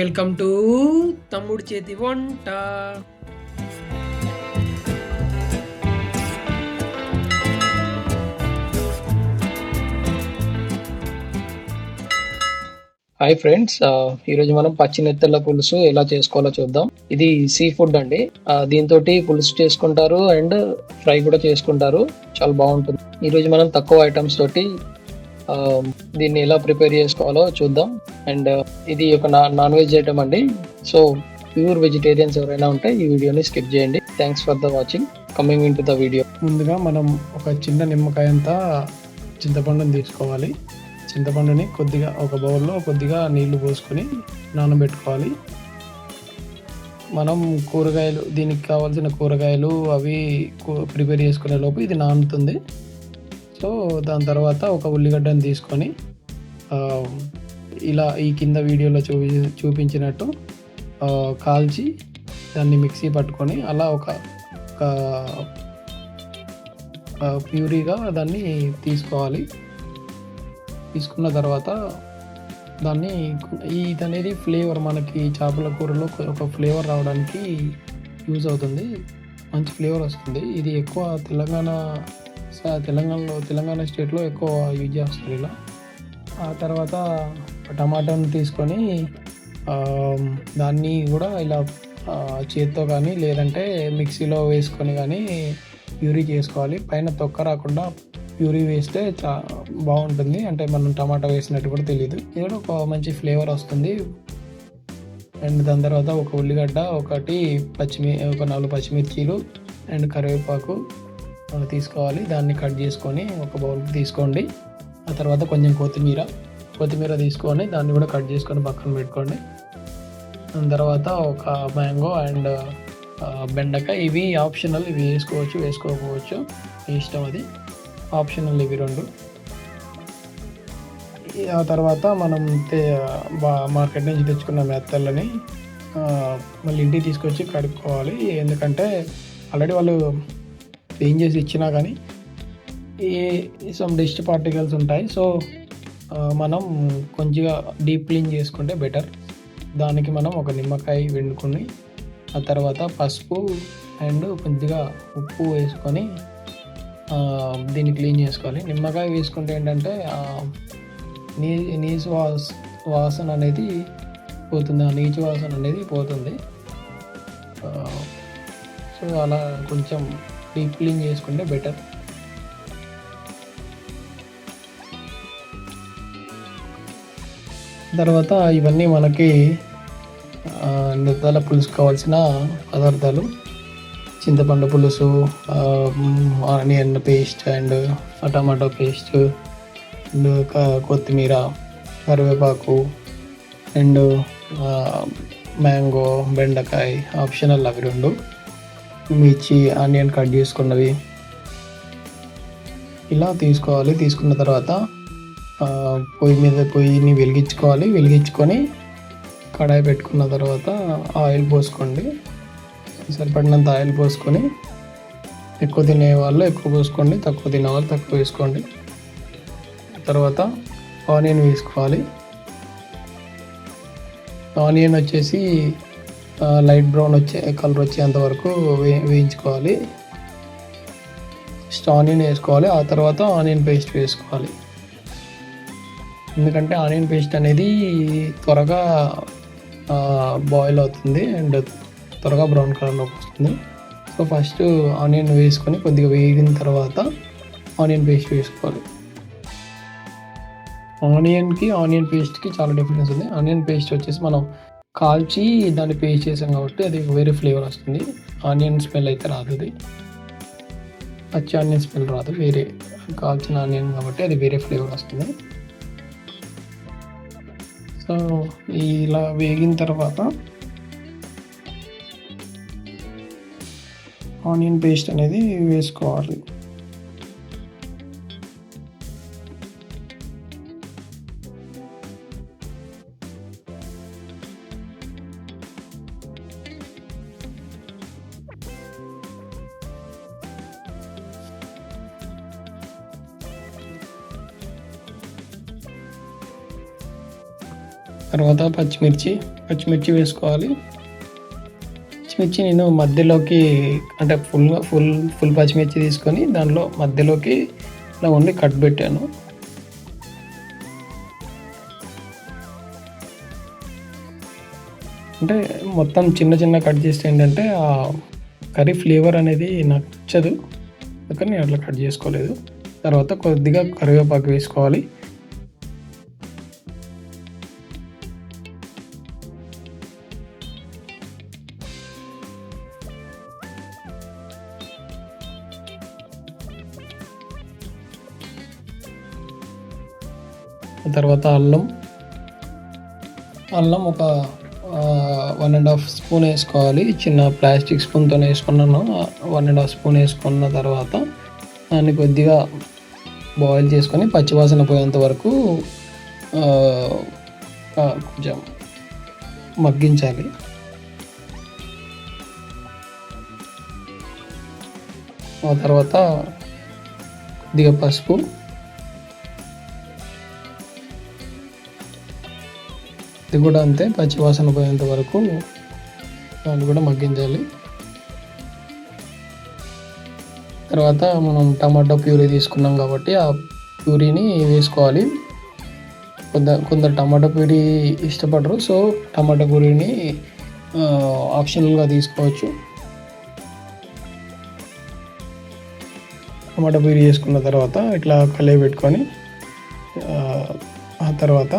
Welcome to తమ్ముడు చేతి వంట. హాయ్ ఫ్రెండ్స్ ఈరోజు మనం పచ్చి నెత్తల పులుసు ఎలా చేసుకోవాలో చూద్దాం. ఇది సీ ఫుడ్ అండి. దీంతో పులుసు చేసుకుంటారు అండ్ ఫ్రై కూడా చేసుకుంటారు. చాలా బాగుంటుంది. ఈరోజు మనం తక్కువ ఐటమ్స్ తోటి Um, దీన్ని ఎలా ప్రిపేర్ చేసుకోవాలో చూద్దాం. అండ్ uh, ఇది ఒక నాన్ వెజ్ ఐటమ్ అండి. సో ప్యూర్ వెజిటేరియన్స్ ఎవరైనా ఉంటే ఈ వీడియోని స్కిప్ చేయండి. Thanks for the watching coming in to the video ముందుగా మనం ఒక చిన్న నిమ్మకాయ అంతా చింతపండుని తీసుకోవాలి. చింతపండుని కొద్దిగా ఒక బౌల్లో కొద్దిగా నీళ్ళు పోసుకొని నానబెట్టుకోవాలి. మనం కూరగాయలు దీనికి కావాల్సిన కూరగాయలు అవి ప్రిపేర్ చేసుకునే లోపు ఇది నానుతుంది. సో దాని తర్వాత ఒక ఉల్లిగడ్డని తీసుకొని ఇలా ఈ కింద వీడియోలో చూపి చూపించినట్టు కాల్చి దాన్ని మిక్సీ పట్టుకొని అలా ఒక ప్యూరీగా దాన్ని తీసుకోవాలి. తీసుకున్న తర్వాత దాన్ని ఇది అనేది ఫ్లేవర్ మనకి చేపల కూరలో ఒక ఫ్లేవర్ రావడానికి యూజ్ అవుతుంది. మంచి ఫ్లేవర్ వస్తుంది. ఇది ఎక్కువ తెలంగాణ తెలంగాణలో తెలంగాణ స్టేట్లో ఎక్కువ యూజ్ చేస్తారు ఇలా. ఆ తర్వాత టమాటాను తీసుకొని దాన్ని కూడా ఇలా చేత్తో కానీ లేదంటే మిక్సీలో వేసుకొని కానీ ప్యూరీ చేసుకోవాలి. పైన తొక్క రాకుండా ప్యూరీ వేస్తే చా బాగుంటుంది. అంటే మనం టమాటా వేసినట్టు కూడా తెలియదు ఇది కూడా ఒక మంచి ఫ్లేవర్ వస్తుంది. అండ్ దాని తర్వాత ఒక ఉల్లిగడ్డ ఒకటి పచ్చిమి ఒక నాలుగు పచ్చిమిర్చీలు అండ్ కరివేపాకు. తీసుకోవాలి. దాన్ని కట్ చేసుకొని ఒక బౌల్కి తీసుకోండి. ఆ తర్వాత కొంచెం కొత్తిమీర కొత్తిమీర తీసుకొని దాన్ని కూడా కట్ చేసుకొని పక్కన పెట్టుకోండి. దాని తర్వాత ఒక మ్యాంగో అండ్ బెండకాయ. ఇవి ఆప్షనల్ ఇవి వేసుకోవచ్చు వేసుకోకపోవచ్చు. మీ ఇష్టం అది. ఆప్షనల్ ఇవి రెండు. ఆ తర్వాత మనం మార్కెట్ నుంచి తెచ్చుకున్న మెత్తలని మళ్ళీ ఇంటికి తీసుకొచ్చి కడుక్కోవాలి. ఎందుకంటే ఆల్రెడీ వాళ్ళు ఏం చేసి ఇచ్చినా కానీ ఈ సమ్ డస్ట్ పార్టికల్స్ ఉంటాయి. సో మనం కొంచెంగా డీప్ క్లీన్ చేసుకుంటే బెటర్ దానికి మనం ఒక నిమ్మకాయ వెండుకొని ఆ తర్వాత పసుపు అండ్ కొద్దిగా ఉప్పు వేసుకొని దీన్ని క్లీన్ చేసుకోవాలి. నిమ్మకాయ వేసుకుంటే ఏంటంటే నీ నీచు వాస్ వాసన అనేది పోతుంది. ఆ నీచు వాసన అనేది పోతుంది. సో అలా కొంచెం డీప్ క్లీన్ చేసుకుంటే బెటర్. తర్వాత ఇవన్నీ మనకి నిద్దాల పులుసు కావాల్సిన పదార్థాలు. చింతపండు పులుసు onion paste and tomato paste and కొత్తిమీర కరివేపాకు అండ్ మ్యాంగో బెండకాయ ఆప్షనల్ అవి రెండు. మిర్చి ఆనియన్ కట్ చేసుకున్నవి. ఇలా తీసుకోవాలి. తీసుకున్న తర్వాత పొయ్యి మీద పొయ్యిని వెలిగించుకోవాలి. వెలిగించుకొని కడాయి పెట్టుకున్న తర్వాత ఆయిల్ పోసుకోండి. సరిపడినంత ఆయిల్ పోసుకొని ఎక్కువ తినే వాళ్ళు ఎక్కువ పోసుకోండి. తక్కువ తినే వాళ్ళు తక్కువ వేసుకోండి. తర్వాత ఆనియన్ వేసుకోవాలి. ఆనియన్ వచ్చేసి లైట్ బ్రౌన్ వచ్చే కలర్ వచ్చేంత వరకు వే వేయించుకోవాలి. ఫస్ట్ ఆనియన్ వేసుకోవాలి. ఆ తర్వాత ఆనియన్ పేస్ట్ వేసుకోవాలి. ఎందుకంటే ఆనియన్ పేస్ట్ అనేది త్వరగా బాయిల్ అవుతుంది అండ్ త్వరగా బ్రౌన్ కలర్లోకి వస్తుంది. సో ఫస్ట్ ఆనియన్ వేసుకొని కొద్దిగా వేగిన తర్వాత ఆనియన్ పేస్ట్ వేసుకోవాలి. ఆనియన్కి ఆనియన్ పేస్ట్కి చాలా డిఫరెన్స్ ఉంది. ఆనియన్ పేస్ట్ వచ్చేసి మనం కాల్చి దాన్ని పేస్ట్ చేసాం కాబట్టి అది వేరే ఫ్లేవర్ వస్తుంది. ఆనియన్ స్మెల్ అయితే రాదు అది. పచ్చి ఆనియన్ స్మెల్ రాదు. వేరే కాల్చిన ఆనియన్ కాబట్టి అది వేరే ఫ్లేవర్ వస్తుంది. సో ఇలా వేగిన తర్వాత ఆనియన్ పేస్ట్ అనేది వేసుకోవాలి. తర్వాత పచ్చిమిర్చి పచ్చిమిర్చి వేసుకోవాలి. పచ్చిమిర్చి నేను మధ్యలోకి అంటే ఫుల్గా ఫుల్ ఫుల్ పచ్చిమిర్చి తీసుకొని దానిలో మధ్యలోకి ఇలా ఓన్లీ కట్ పెట్టాను. అంటే మొత్తం చిన్న చిన్న కట్ చేస్తే ఏంటంటే ఆ కర్రీ ఫ్లేవర్ అనేది నాకు నచ్చదు. అందుకని నేను అట్లా కట్ చేసుకోలేదు. తర్వాత కొద్దిగా కరివేపాకు వేసుకోవాలి. తర్వాత అల్లం అల్లం ఒక వన్ అండ్ హాఫ్ స్పూన్ వేసుకోవాలి. చిన్న ప్లాస్టిక్ స్పూన్తో వేసుకున్నాను. వన్ అండ్ హాఫ్ స్పూన్ వేసుకున్న తర్వాత దాన్ని కొద్దిగా బాయిల్ చేసుకొని పచ్చివాసన పోయేంత వరకు కొంచెం మగ్గించాలి. ఆ తర్వాత కొద్దిగా పసుపు ఇది కూడా అంతే పచ్చివాసన పోయేంత వరకు దాన్ని కూడా మగ్గించాలి. తర్వాత మనం టమాటో ప్యూరీ తీసుకున్నాం కాబట్టి ఆ ప్యూరీని వేసుకోవాలి. కొంత కొందరు టమాటో ప్యూరీ ఇష్టపడరు సో టమాటో ప్యూరీని ఆప్షనల్గా తీసుకోవచ్చు. టమాటో ప్యూరీ వేసుకున్న తర్వాత ఇట్లా కలిగి పెట్టుకొని ఆ తర్వాత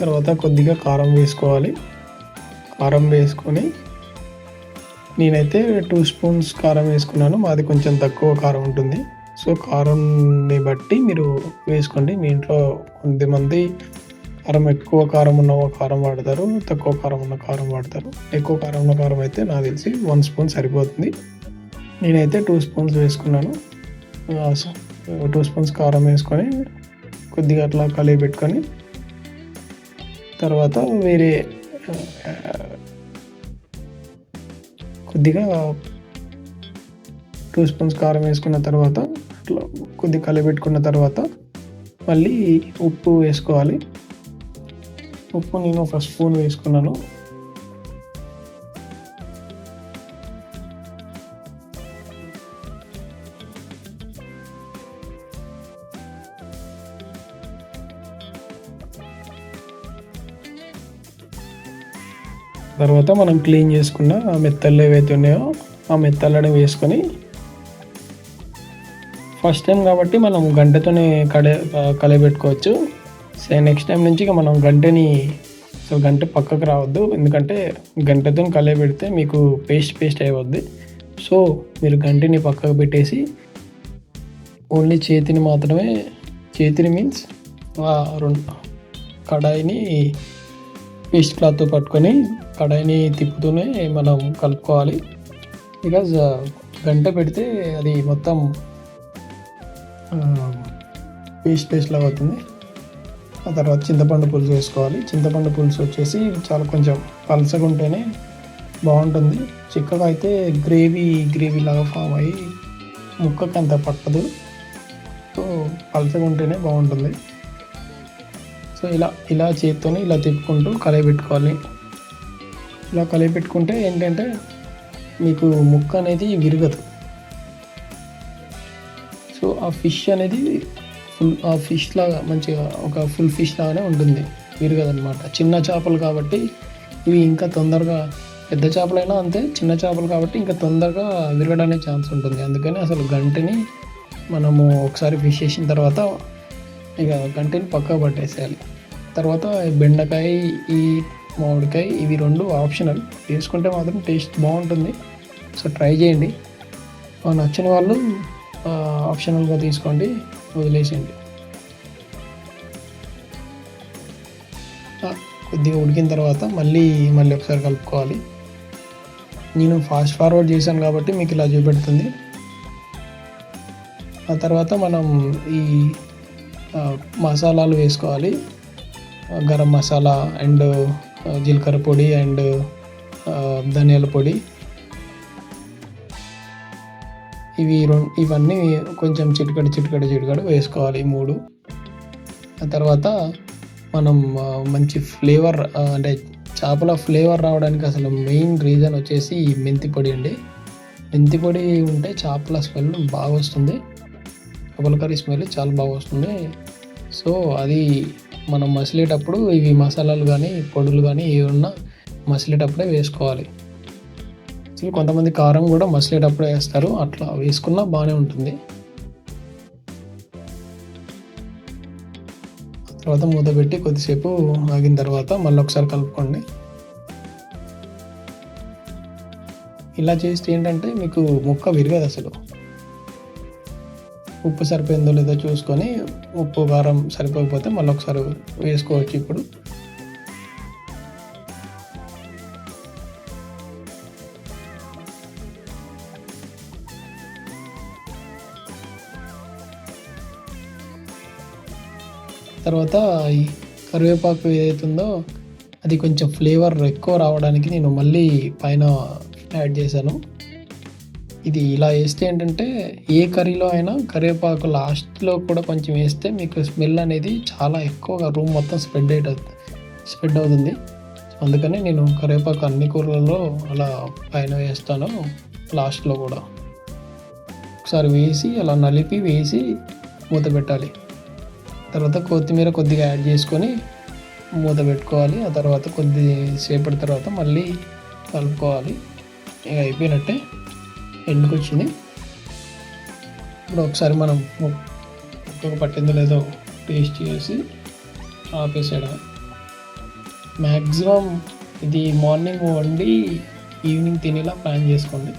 తర్వాత కొద్దిగా కారం వేసుకోవాలి. కారం వేసుకొని నేనైతే టూ స్పూన్స్ కారం వేసుకున్నాను. మాది కొంచెం తక్కువ కారం ఉంటుంది. సో కారంని బట్టి మీరు వేసుకోండి. మీ ఇంట్లో కొంతమంది కారం ఎక్కువ కారం ఉన్న కారం వాడతారు. తక్కువ కారం ఉన్న కారం వాడతారు. ఎక్కువ కారం ఉన్న కారం అయితే నాకు తెలిసి వన్ స్పూన్ సరిపోతుంది. నేనైతే టూ స్పూన్స్ వేసుకున్నాను. టూ స్పూన్స్ కారం వేసుకొని కొద్దిగా అట్లా కలిపి పెట్టుకొని తర్వాత వేరే కొద్దిగా టూ స్పూన్స్ కారం వేసుకున్న తర్వాత అట్లా కొద్దిగా కలిపెట్టుకున్న తర్వాత మళ్ళీ ఉప్పు వేసుకోవాలి. ఉప్పు నేను ఒక స్పూన్ వేసుకున్నాను. తర్వాత మనం క్లీన్ చేసుకున్న ఆ మెత్తళ్ళు ఏవైతే ఉన్నాయో ఆ మెత్తళ్ళని వేసుకొని ఫస్ట్ టైం కాబట్టి మనం గంటతోనే కడే కలయబెట్టుకోవచ్చు. సో నెక్స్ట్ టైం నుంచి ఇక మనం గంటని సో గంట పక్కకు రావద్దు. ఎందుకంటే గంటతో కలయబెడితే మీకు పేస్ట్ పేస్ట్ అయిపోద్ది. సో మీరు గంటిని పక్కకు పెట్టేసి ఓన్లీ చేతిని మాత్రమే చేతిని మీన్స్ రెండు కడాయిని పేస్ట్ క్లాత్తో పట్టుకొని కడాయిని తిప్పుతూనే మనం కలుపుకోవాలి. బికాజ్ uh, గంట పెడితే అది మొత్తం పేస్ట్ పేస్ట్ లాగా అవుతుంది. ఆ తర్వాత చింతపండు పులుసు వేసుకోవాలి. చింతపండు పులుసు వచ్చేసి చాలా కొంచెం పలసగా ఉంటేనే బాగుంటుంది. చిక్కగా అయితే గ్రేవీ గ్రేవీ లాగా ఫామ్ అయ్యి ముక్కకి అంత పట్టదు. సో పలసగా ఉంటేనే బాగుంటుంది. సో ఇలా ఇలా చేత్తోనే ఇలా తిప్పుకుంటూ కలయి పెట్టుకోవాలి. ఇలా కలిపి పెట్టుకుంటే ఏంటంటే మీకు ముక్క అనేది విరగదు. సో ఆ ఫిష్ అనేది ఫుల్ ఆ ఫిష్ లాగా మంచిగా ఒక ఫుల్ ఫిష్ లాగానే ఉంటుంది. విరగదనమాట చిన్న చేపలు కాబట్టి ఇవి ఇంకా తొందరగా పెద్ద చేపలైనా అంతే చిన్న చేపలు కాబట్టి ఇంకా తొందరగా విరగడానికి ఛాన్స్ ఉంటుంది. అందుకని అసలు గంటని మనము ఒకసారి ఫిష్ చేసిన తర్వాత ఇక గంటని పక్క పట్టేసేయాలి. తర్వాత బెండకాయ ఈ మామిడికాయ. ఇవి రెండు ఆప్షనల్. వేసుకుంటే మాత్రం టేస్ట్ బాగుంటుంది. సో ట్రై చేయండి. నచ్చిన వాళ్ళు ఆప్షనల్గా తీసుకోండి. వదిలేసేయండి. కొద్దిగా ఉడికిన తర్వాత మళ్ళీ మళ్ళీ ఒకసారి కలుపుకోవాలి. నేను ఫాస్ట్ ఫార్వర్డ్ చేశాను కాబట్టి మీకు ఇలా చూపెడుతుంది. ఆ తర్వాత మనం ఈ మసాలాలు వేసుకోవాలి. గరం మసాలా అండ్ జీలకర్ర పొడి అండ్ ధనియాల పొడి. ఇవి రెండు ఇవన్నీ కొంచెం చిటికడ చిటికడ చిటికడ వేసుకోవాలి ఈ మూడు. ఆ తర్వాత మనం మంచి ఫ్లేవర్ అంటే చేపల ఫ్లేవర్ రావడానికి అసలు మెయిన్ రీజన్ వచ్చేసి ఈ మెంతి పొడి అండి. మెంతి పొడి ఉంటే చేపల స్మెల్ బాగా వస్తుంది. చేపల కర్రీ స్మెల్ చాలా బాగా వస్తుంది. సో అది మనం మసిలేటప్పుడు ఇవి మసాలాలు కానీ పొడులు కానీ ఏవి ఉన్నా మసిలేటప్పుడే వేసుకోవాలి. సో కొంతమంది కారం కూడా మసిలేటప్పుడే వేస్తారు. అట్లా వేసుకున్నా బాగానే ఉంటుంది. తర్వాత మూత పెట్టి కొద్దిసేపు ఆగిన తర్వాత మళ్ళీ ఒకసారి కలుపుకోండి. ఇలా చేస్తే ఏంటంటే మీకు ముక్క విరగదు అసలు. ఉప్పు సరిపోయిందో లేదో చూసుకొని ఉప్పు కారం సరిపోకపోతే మళ్ళీ ఒకసారి వేసుకోవచ్చు ఇప్పుడు. తర్వాత ఈ కరివేపాకు ఏదైతుందో అది కొంచెం ఫ్లేవర్ ఎక్కువ రావడానికి నేను మళ్ళీ పైన యాడ్ చేశాను. ఇది ఇలా వేస్తే ఏంటంటే ఏ కర్రీలో అయినా కరివేపాకు లాస్ట్లో కూడా కొంచెం వేస్తే మీకు స్మెల్ అనేది చాలా ఎక్కువగా రూమ్ మొత్తం స్ప్రెడ్ అవుతుంది స్ప్రెడ్ అవుతుంది. అందుకని నేను కరివేపాకు అన్ని కూరలలో అలా పైన వేస్తాను లాస్ట్లో కూడా. ఒకసారి వేసి అలా నలిపి వేసి మూత పెట్టాలి. తర్వాత కొత్తిమీర కొద్దిగా యాడ్ చేసుకొని మూత పెట్టుకోవాలి. ఆ తర్వాత కొద్ది సేపటి తర్వాత మళ్ళీ కలుపుకోవాలి. ఇక అయిపోయినట్టే. ఎండ్కి వచ్చింది ఇప్పుడు ఒకసారి మనం ఒక్కొక్క పట్టిందో లేదో టేస్ట్ చేసి ఆపేసాడు మ్యాక్సిమం ఇది మార్నింగ్ వండి ఈవినింగ్ తినేలా ప్లాన్ చేసుకోండి.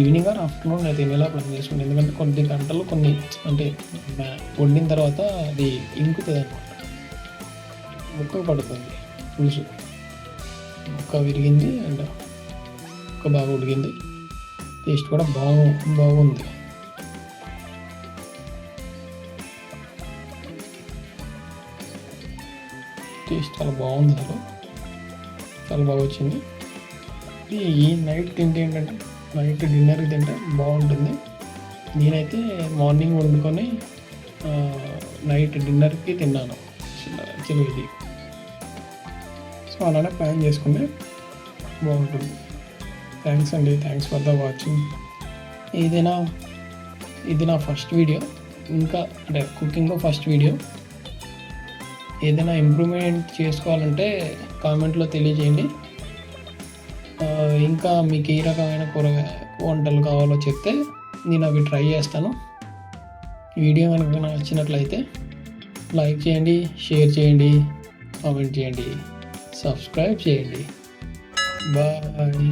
ఈవినింగ్ ఆర్ ఆఫ్టర్నూన్ నేను తినేలా ప్లాన్ చేసుకోండి. ఎందుకంటే కొన్ని గంటలు కొన్ని అంటే మ్యా- వండిన తర్వాత అది ఇంకుతుంది అనమాట ముక్క పడుతుంది. పులుసు. ముక్క విరిగింది అండ్ ముక్క బాగా ఉడిగింది టేస్ట్ కూడా బాగు బాగుంది. టేస్ట్ చాలా బాగుంది అసలు చాలా బాగా వచ్చింది. ఈ నైట్ తింటే ఏంటంటే నైట్ డిన్నర్ తింటే బాగుంటుంది. నేనైతే మార్నింగ్ వండుకొని నైట్ డిన్నర్కి తిన్నాను. యాక్చువల్లీ ఇది. సో అలానే ప్లాన్ చేసుకుంటే బాగుంటుంది. థ్యాంక్స్ అండి. థ్యాంక్స్ ఫర్ ద వాచింగ్ ఏదైనా ఇది నా ఫస్ట్ వీడియో ఇంకా అంటే కుకింగ్లో ఫస్ట్ వీడియో ఏదైనా ఇంప్రూవ్మెంట్ చేసుకోవాలంటే కామెంట్లో తెలియజేయండి. ఇంకా మీకు ఏ రకమైన కూరగాయ వంటలు కావాలో చెప్తే నేను అవి ట్రై చేస్తాను. వీడియో కనుక నచ్చినట్లయితే లైక్ చేయండి షేర్ చేయండి కామెంట్ చేయండి సబ్స్క్రైబ్ చేయండి. బాయ్